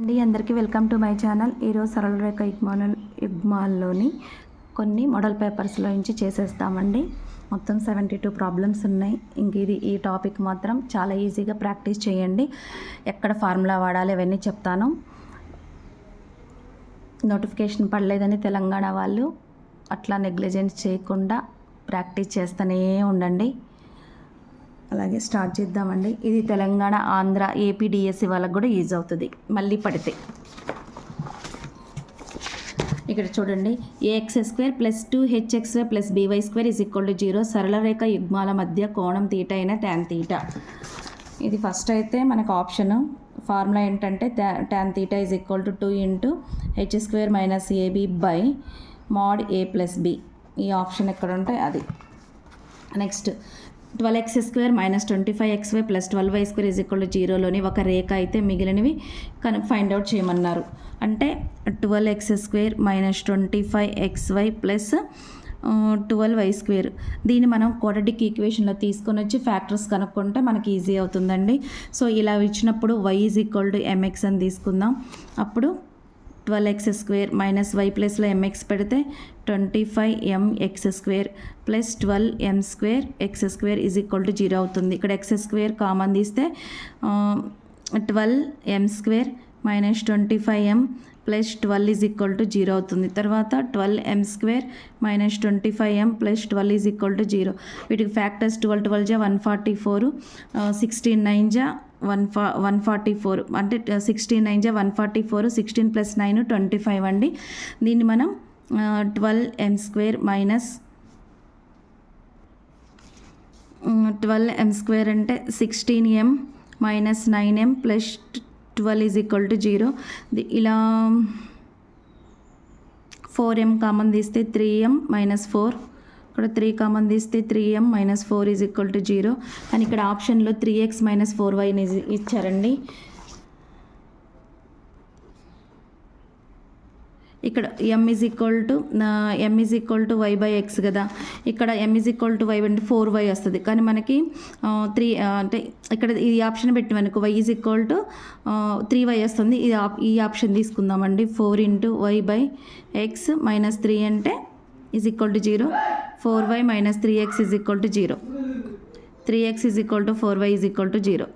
అండి అందరికీ welcome to my channel. ఈరోజు సరళ రేఖ యుగ్మాల యుగ్మాల్లోని కొన్ని మోడల్ పేపర్స్లో నుంచి చేసేస్తామండి. మొత్తం సెవెంటీ టూ ప్రాబ్లమ్స్ ఉన్నాయి. ఇంక ఇది ఈ టాపిక్ మాత్రం చాలా ఈజీగా ప్రాక్టీస్ చేయండి. ఎక్కడ ఫార్ములా వాడాలి అవన్నీ చెప్తాను. నోటిఫికేషన్ పడలేదని తెలంగాణ వాళ్ళు అట్లా నెగ్లిజెన్స్ చేయకుండా ప్రాక్టీస్ చేస్తూనే ఉండండి. అలాగే స్టార్ట్ చేద్దామండి. ఇది తెలంగాణ ఆంధ్ర ఏపీ డిఎస్సి వాళ్ళకి కూడా యూజ్ అవుతుంది. మళ్ళీ పడితే. ఇక్కడ చూడండి. A x square plus two h x plus b y square is equal to zero. సరళ రేఖ యుగ్మాల మధ్య కోణం తీట అయిన ట్యాన్ తీట. ఇది ఫస్ట్ అయితే మనకు ఆప్షన్. ఫార్ములా ఏంటంటే tan theta is equal to two into h square minus a b by mod a plus b. ఈ ఆప్షన్ ఎక్కడ ఉంటే అది. Next twelve x square minus twenty five x y plus twelve y square is equal జీరోలోని ఒక రేఖ అయితే మిగిలినవి కను find out చేయమన్నారు. అంటే ట్వెల్వ్ X square minus twenty five X why plus twelve why స్క్వేర్ దీన్ని మనం క్వాడ్రటిక్ ఈక్వేషన్లో తీసుకొని వచ్చి ఫ్యాక్టర్స్ కనుక్కుంటే మనకి ఈజీ అవుతుందండి. సో ఇలా ఇచ్చినప్పుడు y is equal to m x అని తీసుకుందాం. అప్పుడు twelve x square minus y ప్లస్లో ఎంఎక్స్ పెడితే twenty five m x square plus twelve m square x square is equal to zero అవుతుంది. ఇక్కడ ఎక్స్ స్క్వేర్ కామన్ తీస్తే twelve m square minus twenty five m plus twelve is equal to zero అవుతుంది. తర్వాత twelve m square minus twenty five m plus twelve is equal to zero వీటికి factors twelve twelve జా one forty four sixteen nine జా one ఫా one forty four అంటే sixteen nine జా one forty four sixteen plus nine twenty five అండి. దీన్ని మనం twelve m square minus twelve m square అంటే sixteen m minus nine m plus twelve is equal to zero. ఇలా four m common తీస్తే three m minus four ఇక్కడ three common తీస్తే three m minus four is equal to zero కానీ ఇక్కడ ఆప్షన్లో three x minus four y ఇచ్చారండి. ఇక్కడ m is equal to m is equal to y by x కదా. ఇక్కడ m is equal to y అంటే four y వస్తుంది. కానీ మనకి త్రీ అంటే ఇక్కడ ఈ ఆప్షన్ పెట్టి మనకు y is equal to three y వస్తుంది. ఈ ఆప్ ఈ ఆప్షన్ తీసుకుందామండి. Four into y by x minus three అంటే is equal to zero four y minus three x is equal to zero. Three x is equal to four y is equal to zero.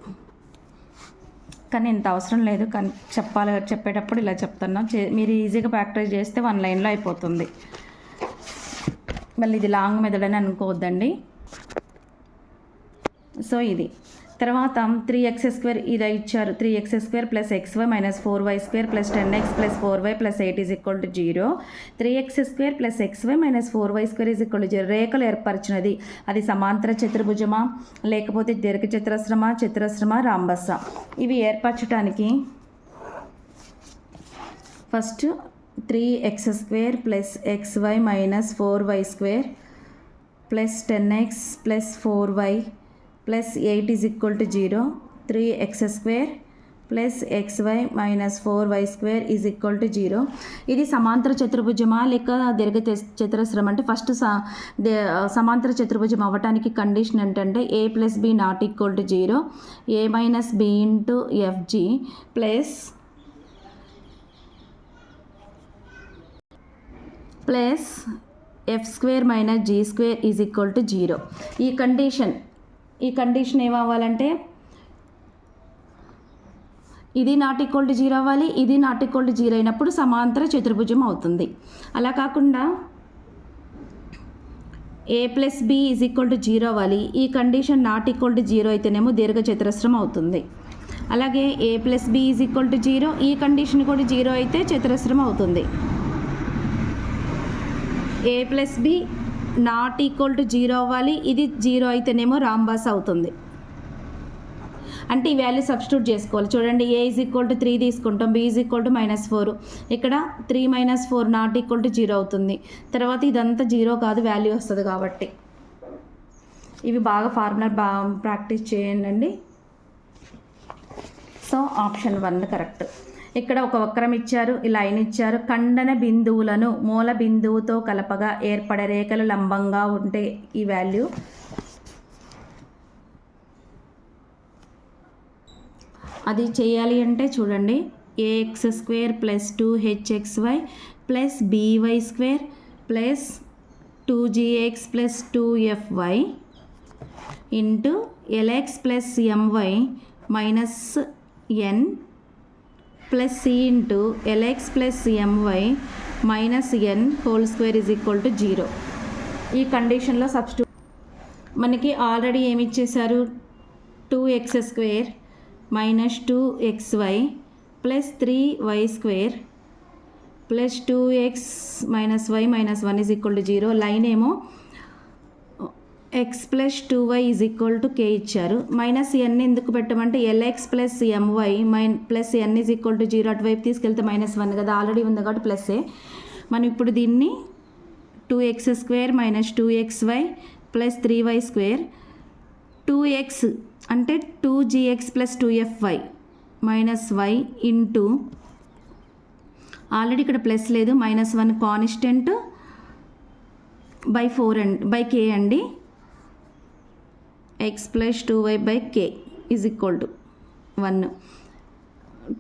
కానీ ఇంత అవసరం లేదు. కానీ చెప్పాలి చెప్పేటప్పుడు ఇలా చెప్తున్నా. చే- మీరు ఈజీగా ప్రాక్టీస్ చేస్తే వన్ లైన్లో అయిపోతుంది. మళ్ళీ ఇది లాంగ్ మెథడ్ అని అనుకోవద్దండి. సో ఇది. తర్వాత త్రీ ఎక్స్ స్క్వేర్ ఇది ఇచ్చారు. Three x square plus x y minus four y square plus ten x plus four y plus eight is equal to zero three x square plus x y minus four y square is equal to zero రేఖలు ఏర్పరిచినది. అది సమాంతర చతుర్భుజమా? లేకపోతే దీర్ఘ చతురస్రమా? చతురస్రమా? రాంబస్స ఇవి ఏర్పరచడానికి first three x square plus x y minus four y square plus ten x plus four y plus eight is equal to zero. Three x square plus x y minus four y square is equal to zero. ఇది సమాంతర చతుర్భుజమా లేక దీర్ఘ చతురస్రం? అంటే first స- they- సమాంతర చతుర్భుజం అవ్వటానికి కండిషన్ ఏంటంటే a plus b not equal to zero a minus b into f g plus plus f square minus g square is equal to zero. ఈ కండిషన్ ఈ కండిషన్ ఏమవ్వాలంటే ఇది నాట్ ఈక్వల్ టు జీరో అవ్వాలి ఇది not equal to zero అయినప్పుడు సమాంతర చతుర్భుజం అవుతుంది. అలా కాకుండా a plus b is equal to zero అవ్వాలి. ఈ condition not equal to zero అయితేనేమో దీర్ఘ చతురస్రం అవుతుంది. అలాగే a plus b is equal to zero ఈ కండిషన్ కూడా జీరో అయితే చతురస్రం అవుతుంది. A plus b not equal to zero అవ్వాలి. ఇది జీరో అయితేనేమో రాంబాస్ అవుతుంది. అంటే ఈ వాల్యూ సబ్స్టిట్యూట్ చేసుకోవాలి. చూడండి a is equal to three తీసుకుంటాం. B is equal to minus four ఇక్కడ three minus four not equal to zero అవుతుంది. తర్వాత ఇదంతా జీరో కాదు వాల్యూ వస్తుంది కాబట్టి. ఇవి బాగా ఫార్ములా బా ప్రాక్టీస్ చేయండి. So option one correct. ఇక్కడ ఒక వక్రం ఇచ్చారు లైన్ ఇచ్చారు. ఖండన బిందువులను మూల బిందువుతో కలపగా ఏర్పడే రేఖలు లంబంగా ఉంటే ఈ వాల్యూ. అది చేయాలి అంటే చూడండి a x square plus two h x y plus b y square plus two g x plus two f y into l x plus m y minus n plus c into l x plus m y minus n whole square is equal to zero ఈ కండిషన్లో substitute మనకి already ఏమి ఇచ్చేశారు two x square minus two x y plus three y square plus two x minus y minus one is equal to zero line ఏమో x plus two y is equal to k ఇచ్చారు. Minus n ఎందుకు పెట్టమంటే l x plus m y mine plus n is equal to zero అటువైపు తీసుకెళ్తే minus one కదా already ఉంది కాబట్టి ప్లస్ఏ మనం ఇప్పుడు దీన్ని two x square minus two x y plus three y square two x అంటే two g x plus two f y minus y into already ఇక్కడ ప్లస్ లేదు minus one constant by four and by k అండి. X plus two y by k is equal to one.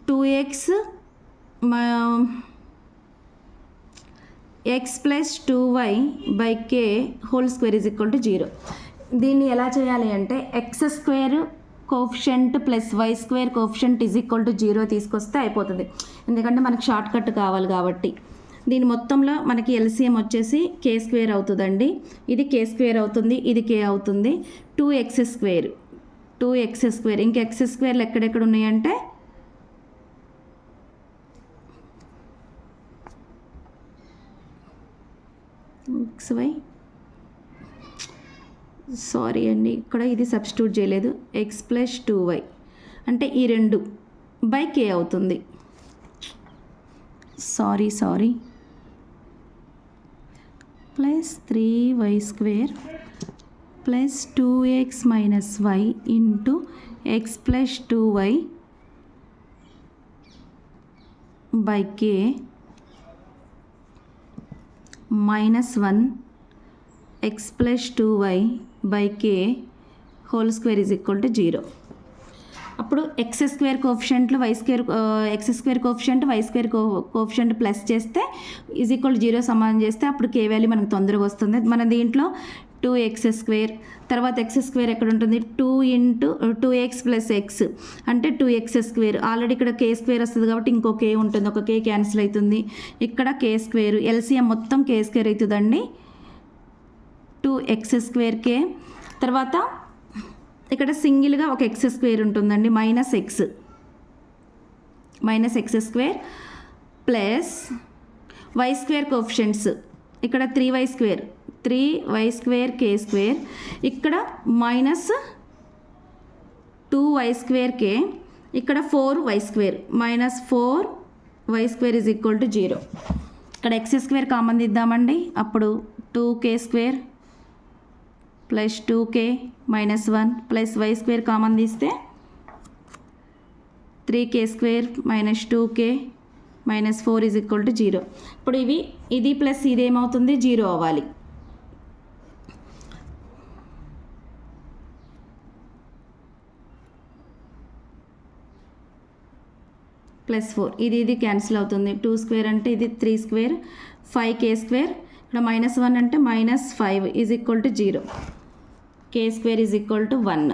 Two x x plus two y by k whole square is equal to zero. దీన్ని ఎలా చేయాలి అంటే x square coefficient plus y square coefficient is equal to zero తీసుకొస్తే అయిపోతుంది. ఎందుకంటే మనకు short cut కావాలి కాబట్టి. దీని మొత్తంలో మనకి ఎల్సిఎం వచ్చేసి కే స్క్వేర్ అవుతుందండి. ఇది కే స్క్వేర్ అవుతుంది ఇది కే అవుతుంది. Two x square two x square ఇంక ఎక్స్ స్క్వేర్లు ఎక్కడెక్కడ ఉన్నాయంటే? ఎక్స్ వై సారీ అండి ఇక్కడ ఇది సబ్స్టిట్యూట్ చేయలేదు. ఎక్స్ ప్లస్ టూ వై అంటే ఈ రెండు బై కే అవుతుంది. Sorry sorry plus three y square plus two x minus y into x plus two y by k minus one x plus two y by k whole square is equal to zero. అప్పుడు x square కోఫిషియంట్లు y square x square coefficient y square co coefficient plus చేస్తే is equal zero సమానం చేస్తే అప్పుడు కే value మనకు తొందరగా వస్తుంది. మన దీంట్లో టూ ఎక్స్ స్క్వేర్ తర్వాత ఎక్స్ స్క్వేర్ ఎక్కడ ఉంటుంది? Two into two x plus x అంటే టూ ఎక్స్ స్క్వేర్ ఆల్రెడీ ఇక్కడ కే స్క్వేర్ వస్తుంది కాబట్టి ఇంకో కే ఉంటుంది. ఒక కే క్యాన్సిల్ అవుతుంది. ఇక్కడ కే స్క్వేర్ ఎల్సిఎం మొత్తం కే స్క్వేర్ అవుతుందండి. టూ ఎక్స్ స్క్వేర్ కే తర్వాత ఇక్కడ సింగిల్గా ఒక ఎక్స్ స్క్వేర్ ఉంటుందండి minus x minus x square plus y square coefficients. ఇక్కడ three y square three y square k square. ఇక్కడ minus two y square k ఇక్కడ four y square. Minus four y square is equal to zero ఇక్కడ X square common దిద్దామండి అప్పుడు two k square. Plus two k minus one plus y square common తీస్తే three k square minus two k minus four is equal to zero. ఇప్పుడు ఇవి ఇది plus ఇది ఏమవుతుంది? Zero అవ్వాలి. Plus four. ఇది ఇది క్యాన్సిల్ అవుతుంది. టూ స్క్వేర్ అంటే ఇది three square five k square. ఇక్కడ మైనస్ వన్ అంటే minus five is equal to zero. K square is equal to one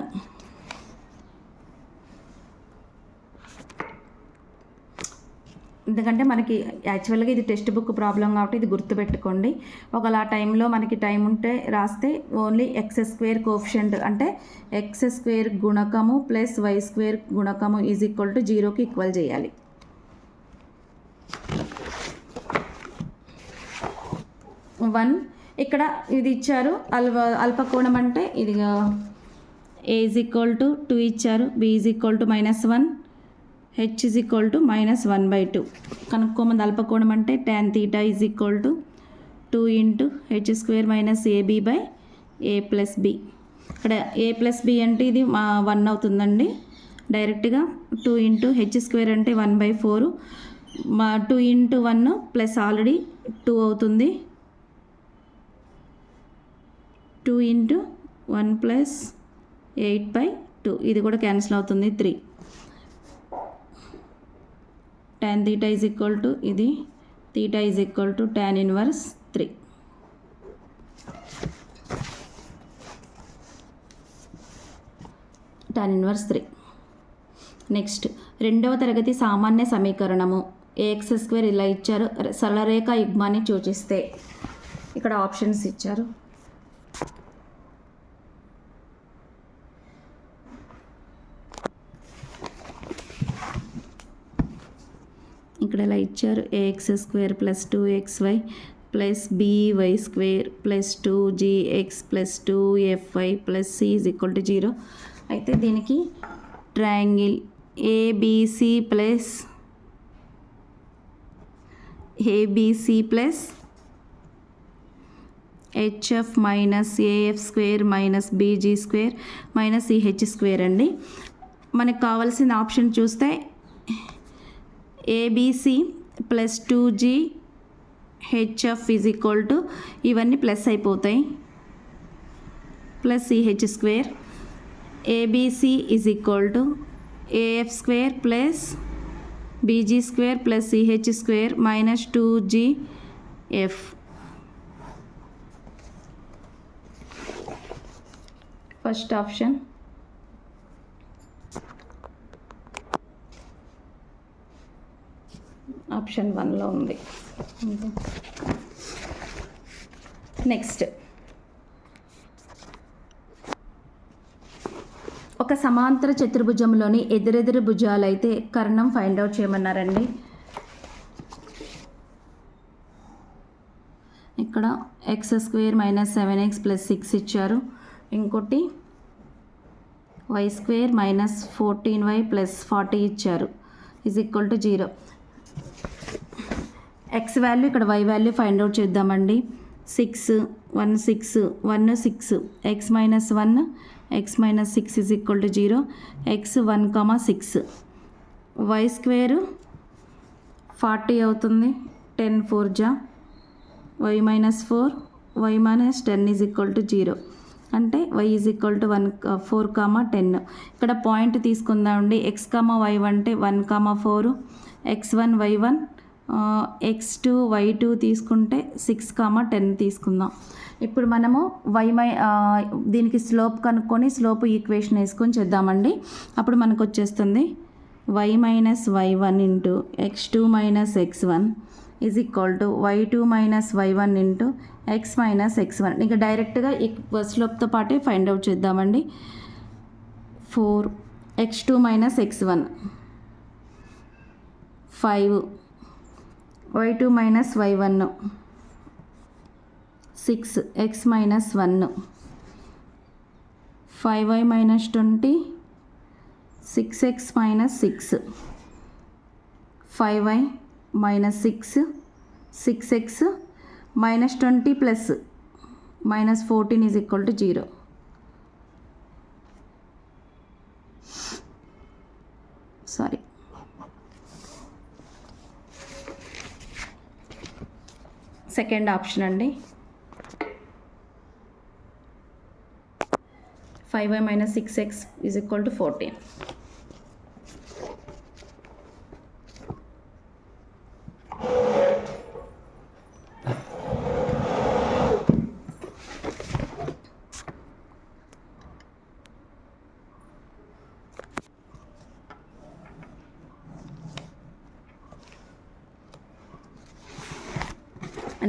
ఎందుకంటే మనకి యాక్చువల్గా ఇది టెక్స్ట్ బుక్ ప్రాబ్లం కాబట్టి ఇది గుర్తుపెట్టుకోండి ఒకవేళ ఆ టైంలో మనకి టైం ఉంటే రాస్తే ఓన్లీ ఎక్స్ స్క్వేర్ కోఫిషియంట్ అంటే ఎక్స్ స్క్వేర్ గుణకము ప్లస్ వై స్క్వేర్ గుణకము ఈజ్ ఈక్వల్ టు జీరోకి ఈక్వల్ చేయాలి. వన్ ఇక్కడ ఇది ఇచ్చారు. అల్వ అల్పకోణం అంటే ఇది a is equal to two ఇచ్చారు. B is equal to minus one h is equal to minus one by two కనుక్కోమంది అల్పకోణం అంటే tan theta is equal to two into h square minus a b by a plus b ఇక్కడ a plus b అంటే ఇది మా one అవుతుందండి. డైరెక్ట్గా two into H square అంటే one by four మా two into one plus already two అవుతుంది. Two into one plus eight by two. ఇది కూడా క్యాన్సిల్ అవుతుంది three. tan theta is equal to ఇది. Theta is equal to tan inverse 3 tan inverse 3 next రెండవ తరగతి సామాన్య సమీకరణము. ఏఎక్స్ స్క్వేర్ ఇలా ఇచ్చారు. సరళరేఖ యుగ్మాన్ని సూచిస్తే. ఇక్కడ ఆప్షన్స్ ఇచ్చారు. ఇక్కడ ఇలా ఇచ్చారు. A x square plus two x y plus b y square plus two g x plus two f y plus c is equal to zero అయితే దీనికి triangle a b c plus a b c plus h f minus a f square minus b g square minus e h square అండి. మనకు కావాల్సిన option చూస్తే a b c plus two g h f is equal to ఇవన్నీ plus అయిపోతాయి. Plus e h square a b c is equal to a f square plus b g square plus c h square minus two g f first option option వన్లో ఉంది. Next. ఒక సమాంతర చతుర్భుజంలోని ఎదురెదురు భుజాలైతే కర్ణం find out చేయమన్నారండి. ఇక్కడ x square minus seven x plus six ఇచ్చారు. ఇంకోటి y square minus fourteen y plus forty ఇచ్చారు. Is equal to zero x value ఇక్కడ వై వాల్యూ ఫైండ్ అవుట్ చేద్దామండి. Six one six one six x minus one x minus six is equal to zero x one comma six y square forty అవుతుంది. Ten four జా. Y minus four y minus ten is equal to zero అంటే y is equal to one four comma ten ఇక్కడ point తీసుకుందామండి. X comma why అంటే one comma four x one y one x two y two తీసుకుంటే six comma ten తీసుకుందాం. ఇప్పుడు మనము why మై దీనికి స్లోప్ కనుక్కొని స్లోప్ ఈక్వేషన్ వేసుకొని చేద్దామండి. అప్పుడు మనకు వచ్చేస్తుంది y minus y one into x two minus x one is equal to y two minus y one into x minus x one ఇంకా డైరెక్ట్గా ఈ స్లోప్తో పాటే ఫైండ్ అవుట్ చేద్దామండి. Four x two minus x one five y two minus y one six x minus one five y minus twenty six x minus six five y minus six six x minus twenty plus minus fourteen is equal to zero sorry second option అండి. Five y minus six x is equal to fourteen.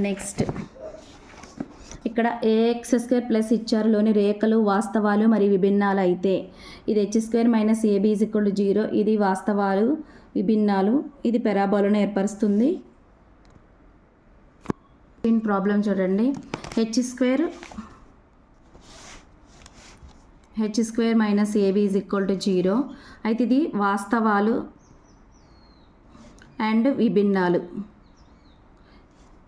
Next ఇక్కడ AX square plus ఇచ్చారులోని రేఖలు వాస్తవాలు మరియు విభిన్నాలు అయితే. ఇది H square minus A B is equal zero ఇది వాస్తవాలు విభిన్నాలు. ఇది పెరాబోలను ఏర్పరుస్తుంది. దీని ప్రాబ్లం చూడండి. H square H square minus A B is equal to zero అయితే ఇది వాస్తవాలు అండ్ విభిన్నాలు.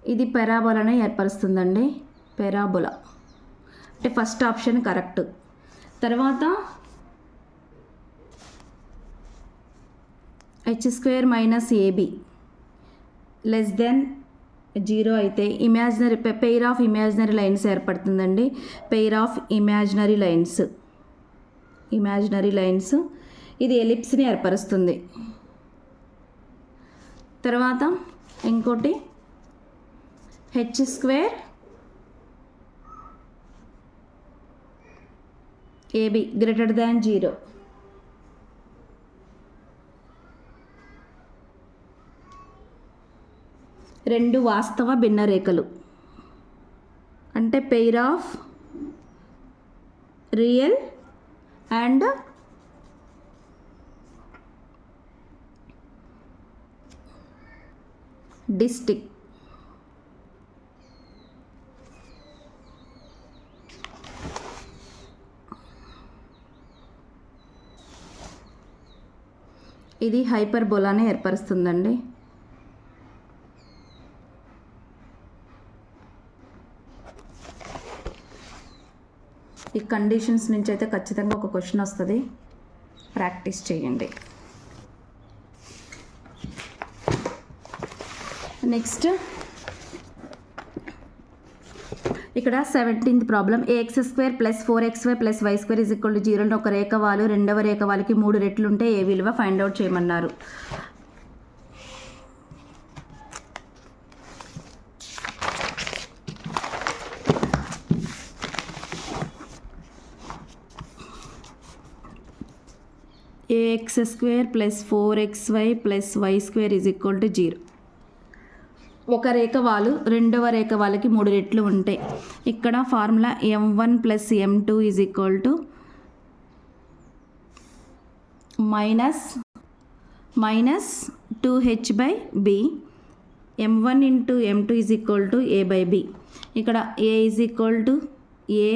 ఇది పెరాబోలానే ఏర్పరుస్తుందండి. పెరాబోలా. అంటే ఫస్ట్ ఆప్షన్ కరెక్ట్. తర్వాత h square minus a b less than zero అయితే imaginary pair of imaginary lines ఏర్పడుతుందండి. Pair of imaginary lines imaginary lines ఇది ఎలిప్స్ని ఏర్పరుస్తుంది. తర్వాత ఇంకోటి h square a b greater than zero రెండు వాస్తవ భిన్నరేఖలు అంటే pair of real and distinct ఇది హైపర్బోలాని ఏర్పరుస్తుందండి. ఈ కండిషన్స్ నుంచి అయితే ఖచ్చితంగా ఒక క్వశ్చన్ వస్తుంది. ప్రాక్టీస్ చేయండి. నెక్స్ట్ ఇక్కడ seventeenth problem. A x square plus four x y plus y square is equal to జీరోలో ఒక రేఖ వాళ్ళు రెండవ రేఖ వాళ్ళకి మూడు రెట్లు ఉంటే ఏ విలువ ఫైండ్ అవుట్ చేయమన్నారు. A x square plus four x y plus y square is equal to zero ఒక రేఖ వాళ్ళు రెండవ రేఖ వాళ్ళకి మూడు రెట్లు ఉంటాయి ఇక్కడ formula m one plus m two is equal to minus minus two h by b m one into m two is equal to a by b ఇక్కడ a is equal to a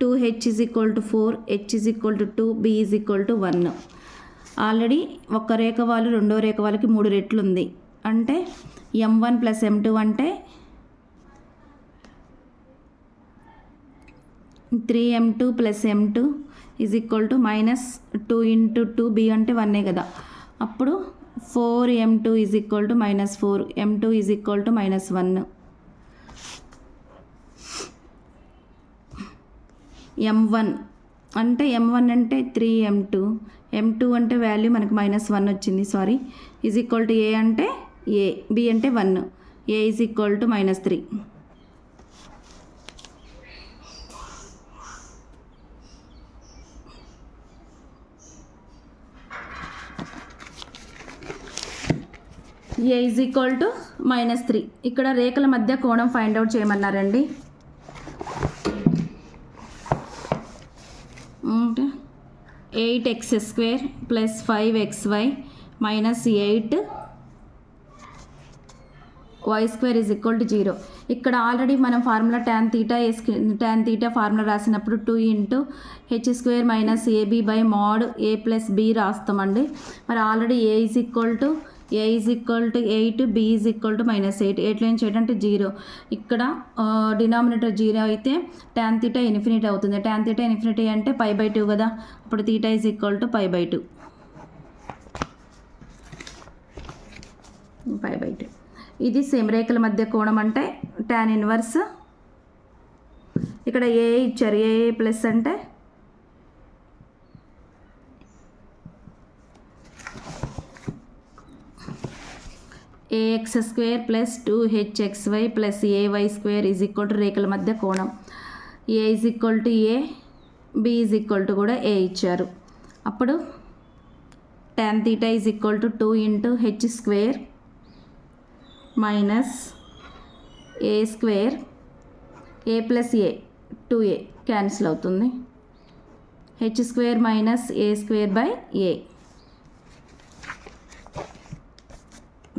two h is equal to four h is equal to two b is equal to one already ఒక రేఖ వాళ్ళు రెండో రేఖ వాళ్ళకి మూడు రెట్లు ఉంది. అంటే m one plus m two అంటే three m two plus m two is equal to minus two into two b అంటే వన్నే కదా. అప్పుడు four m two is equal to minus four m two is equal to minus one m one అంటే ఎం one అంటే three m two m two అంటే value మనకు minus one వచ్చింది sorry is equal to a అంటే A B అంటే one a is equal to minus three a is equal to minus three ఇక్కడ రేఖల మధ్య కోణం find out చేయమన్నారండి. Eight x square plus five x y minus eight y square is equal to zero ఇక్కడ already మనం formula tan theta is tan theta formula రాసినప్పుడు two into h square minus a b by mod a plus b రాస్తామండి. మరి already a is equal to a is equal to eight b is equal to minus eight eight line చేయడం అంటే zero ఇక్కడ denominator zero అయితే tan theta infinity అవుతుంది. Tan theta infinity అంటే pi by two కదా. అప్పుడు theta is equal to pi by two pi by two ఇది same రేఖల మధ్య కోణం అంటే ట్యాన్ ఇన్వర్స్ ఇక్కడ ఏ ఇచ్చారు. ఏ ప్లస్ అంటే a x square plus two h x y plus a y square is equal to రేఖల మధ్య కోణం. A is equal to a b is equal to కూడా ఏ ఇచ్చారు. అప్పుడు tan theta is equal to two into h square minus a square a plus a two a cancel అవుతుంది. H square minus a square by a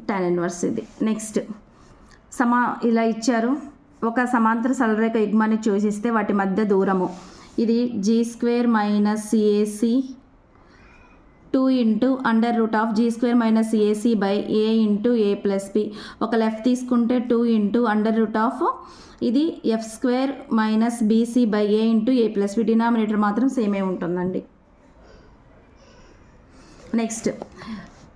tan inverse ఇది. Next సమా ఇలా ఇచ్చారు. ఒక సమాంతర సరళరేఖ యుగ్మాన్ని చూసిస్తే వాటి మధ్య దూరము. ఇది g square minus a c two into under root of g square minus a c by a into a plus b. ఒక లెఫ్ట్ తీసుకుంటే two into under root of ఇది f square minus b c by a into a plus b. Denominator మాత్రం సేమే ఉంటుందండి. Next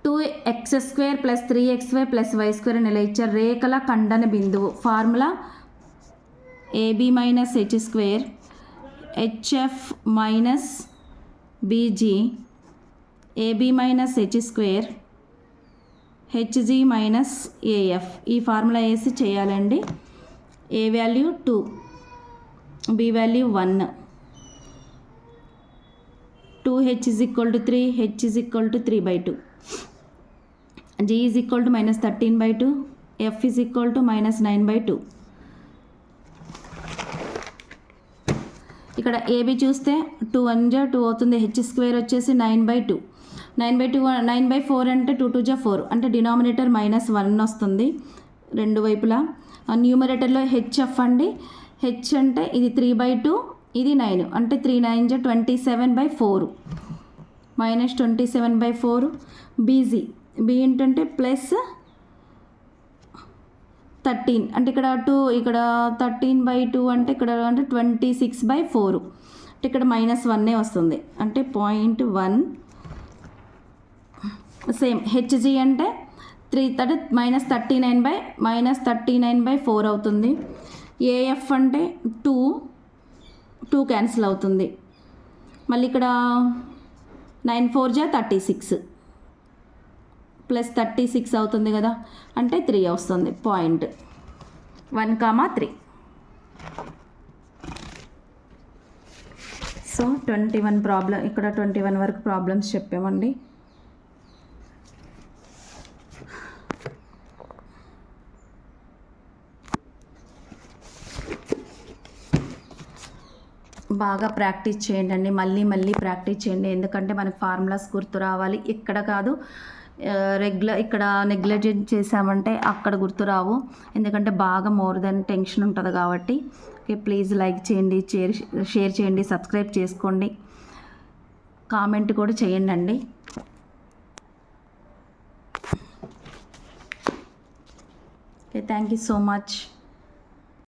two x square plus three x y plus y square అని ఇలా ఇచ్చారు రేఖల ఖండన బిందువు. Formula a b minus h square h f minus b g a b minus h square h g minus a f ఈ formula వేసి చేయాలండి. A value two b value one two h is equal to three h is equal to three by two g is equal to minus thirteen by two f is equal to minus nine by two ఇక్కడ AB చూస్తే two one జా two అవుతుంది. H square వచ్చేసి nine by two nine by two nine by four అంటే two two జా four. అంటే denominator minus one వస్తుంది రెండు వైపులా. న్యూమరేటర్లో హెచ్ఎఫ్ అండి. హెచ్ అంటే ఇది త్రీ బై టూ ఇది నైన్. అంటే త్రీ నైన్ జా twenty seven by four. Minus twenty seven by four b g. B ఏంటంటే ప్లస్ థర్టీన్. అంటే ఇక్కడ టూ ఇక్కడ థర్టీన్ బై టూ అంటే ఇక్కడ అంటే ట్వంటీ సిక్స్ బై ఫోర్. అంటే ఇక్కడ మైనస్ వన్నే వస్తుంది. అంటే point one same h g అంటే three thirty minus thirty nine by minus thirty nine by four అవుతుంది. ఏఎఫ్ అంటే టూ టూ క్యాన్సిల్ అవుతుంది. మళ్ళీ ఇక్కడ నైన్ ఫోర్ జా thirty six. Plus thirty six అవుతుంది కదా అంటే త్రీ వస్తుంది point. One comma three. So twenty one problem ఇక్కడ ట్వంటీ వన్ వరకు ప్రాబ్లమ్స్ చెప్పామండి. బాగా ప్రాక్టీస్ చేయండి మళ్ళీ మళ్ళీ ప్రాక్టీస్ చేయండి. ఎందుకంటే మనకు ఫార్ములాస్ గుర్తు రావాలి. ఇక్కడ కాదు రెగ్యులర్ ఇక్కడ నెగ్లెక్ట్ చేసామంటే అక్కడ గుర్తు రావు. ఎందుకంటే బాగా మోర్ దెన్ టెన్షన్ ఉంటుంది కాబట్టి. ఓకే ప్లీజ్ లైక్ చేయండి షేర్ షేర్ చేయండి సబ్స్క్రైబ్ చేసుకోండి. కామెంట్ కూడా చేయండి అండి okay thank you so much.